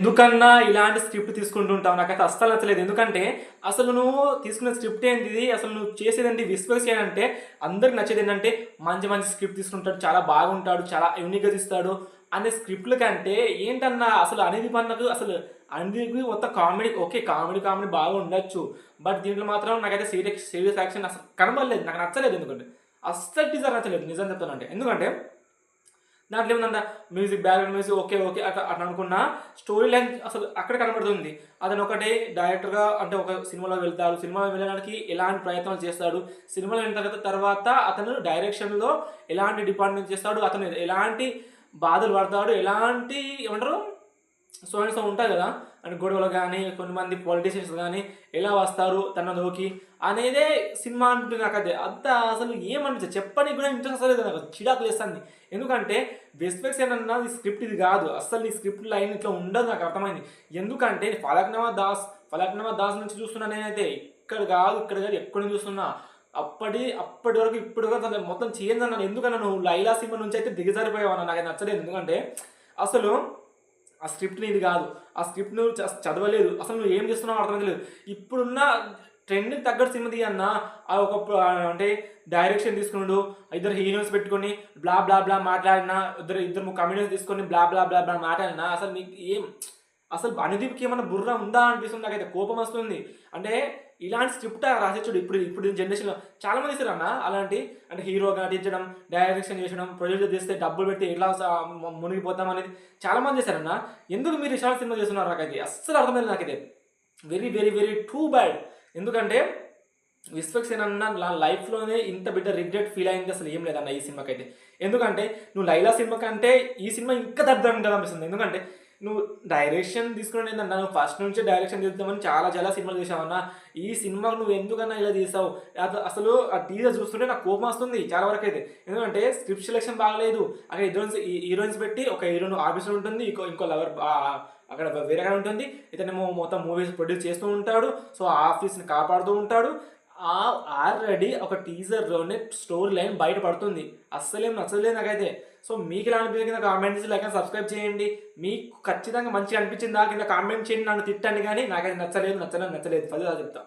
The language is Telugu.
ఎందుకన్నా ఇలాంటి స్క్రిప్ట్ తీసుకుంటుంటావు నాకైతే అస్సలు నచ్చలేదు. ఎందుకంటే అసలు నువ్వు తీసుకున్న స్క్రిప్ట్ ఏంటిది? అసలు నువ్వు చేసేదండి విశ్వస్ ఏంటంటే అందరికి నచ్చేది ఏంటంటే మంచి మంచి స్క్రిప్ట్ తీసుకుంటాడు చాలా బాగుంటాడు చాలా యూనిక్గా తీస్తాడు అనే స్క్రిప్ట్ల కంటే ఏంటన్నా అసలు అనేది పన్నకు అసలు అనేది మొత్తం కామెడీ ఓకే కామెడీ కామెడీ బాగా ఉండొచ్చు. బట్ దీంట్లో మాత్రం నాకైతే సీరియస్ సీరియస్ యాక్షన్ అసలు కనబడలేదు. నాకు నచ్చలేదు ఎందుకంటే. అస్సలు టీజర్ నచ్చలేదు. నిజం చెప్తానంటే. ఎందుకంటే దాంట్లో ఏముందంట? Music background music okay okay అట్లా అట్లా అనుకున్న స్టోరీ లైన్ అసలు అక్కడ కనబడుతుంది. అతను ఒకటే డైరెక్టర్గా అంటే ఒక సినిమాలో వెళ్తాడు. సినిమా వెళ్ళడానికి ఎలాంటి ప్రయత్నాలు చేస్తాడు? సినిమాలో వెళ్ళిన తర్వాత తర్వాత అతను డైరెక్షన్లో ఎలాంటి డిపార్ట్మెంట్ చేస్తాడు? అతను ఎలాంటి బాధలు పడతాడు? ఎలాంటి ఏమంటారు? సో అండ్ సో ఉంటాయి కదా? అండ్ గొడవలు కానీ కొంతమంది పాలిటీషియన్స్ కానీ ఎలా వస్తారు తనలోకి అనేదే సినిమా అంటుంది నాకు అదే అంత అసలు ఏమనిపించదు. చెప్పడానికి కూడా ఇంట్రెస్ట్ అసలు నాకు. చిరాకులు వేస్తుంది ఎందుకంటే బెస్పెక్స్ ఏమన్నా ఈ స్క్రిప్ట్ ఇది కాదు. అసలు ఈ స్క్రిప్ట్ లైన్ ఇట్లా ఉండదు నాకు అర్థమైంది. ఎందుకంటే ఫలక్నమా దాస్ ఫలక్నమా దాస్ నుంచి చూస్తున్నా నేనైతే. ఇక్కడ కాదు ఇక్కడ కాదు ఎక్కడి నుంచి చూస్తున్నా. అప్పటి అప్పటి వరకు ఇప్పటి వరకు మొత్తం చేంజ్ అన్నాను. ఎందుకన్నా నువ్వు లైలా సినిమా నుంచి అయితే దిగజారిపోయావు అన్న నాకు నచ్చలేదు. ఎందుకంటే అసలు ఆ స్క్రిప్ట్ ఇది కాదు. ఆ స్క్రిప్ట్ నువ్వు చ- చదవలేదు. అసలు నువ్వు ఏం చేస్తున్నావు అర్థం లేదు ఇప్పుడున్న ట్రెండ్కి తగ్గట్టు సినిమా తీయన్న ఆ ఒక అంటే డైరెక్షన్ తీసుకున్నాడు ఇద్దరు హీరోయిన్స్ పెట్టుకొని బ్లా బ్లా బ్లా మాట్లాడినా ఇద్దరు ఇద్దరు కమెడియన్స్ తీసుకొని బ్లా బ్లా బ్లా బ్లా మాట్లాడినా అసలు నీకు ఏం అసలు అనుదీప్కి ఏమైనా బుర్ర ఉందా అనిపిస్తుంది నాకైతే కోపం వస్తుంది. అంటే ఇలాంటి స్క్రిప్ట్ రాసేచ్చుడు ఇప్పుడు ఇప్పుడు జనరేషన్లో చాలా మంది ఇస్తారు అన్న అలాంటి అంటే హీరోగా నటించడం డైరెక్షన్ చేసడం ప్రొడ్యూసర్ చేస్తే డబ్బులు పెట్టి ఎట్లా మునిగిపోతాం అనేది చాలా మంది చేశారన్న ఎందుకు మీరు ఇలాంటి సినిమా చేస్తున్నారు నాకైతే? అస్సలు అర్థమైంది నాకైతే. Very very very too bad ఎందుకంటే విశ్వక్సేన్ అన్న నా లైఫ్లోనే ఇంత బిడ్డ రిగ్రెట్ ఫీల్ అయింది అసలు ఏం లేదన్న ఈ సినిమాకైతే. ఎందుకంటే నువ్వు లైలా సినిమా కంటే ఈ సినిమా ఇంకా దరిద్రంగా అనిపిస్తుంది. ఎందుకంటే నువ్వు డైరెక్షన్ తీసుకుని ఏంటన్నా నువ్వు ఫస్ట్ నుంచి డైరెక్షన్ తీద్దామని చాలా చాలా సినిమాలు చేసావన్నా ఈ సినిమాకు నువ్వు ఎందుకన్నా ఇలా తీసావు? అది- అసలు ఆ టీజర్ చూస్తుంటే నాకు కోపం వస్తుంది చాలా వరకు అయితే. ఎందుకంటే స్క్రిప్ట్ సెలెక్షన్ బాగలేదు. అక్కడ హీరోయిన్స్ హీరోయిన్స్ పెట్టి ఒక హీరోయిన్ ఆఫీసర్ ఉంటుంది ఇంకో ఇంకో లవర్ అక్కడ వేరే ఉంటుంది. ఇతనేమో మొత్తం మూవీస్ ప్రొడ్యూస్ చేస్తూ ఉంటాడు. సో ఆ ఆఫీస్ని కాపాడుతూ ఉంటాడు. ఆ ఆల్రెడీ ఒక టీజర్లోనే స్టోరీ లైన్ బయటపడుతుంది అస్సలేం నచ్చలేదు నాకైతే. సో మీకు ఇలా అనిపించింది కింద కామెంట్ చేసి లైక్ సబ్స్క్రైబ్ చేయండి. మీకు ఖచ్చితంగా మంచిగా అనిపించిందా కింద కామెంట్ చేయండి నన్ను తిట్టండి కానీ నాకైతే నచ్చలేదు నచ్చలేదు నచ్చలేదు. పది చెప్తా.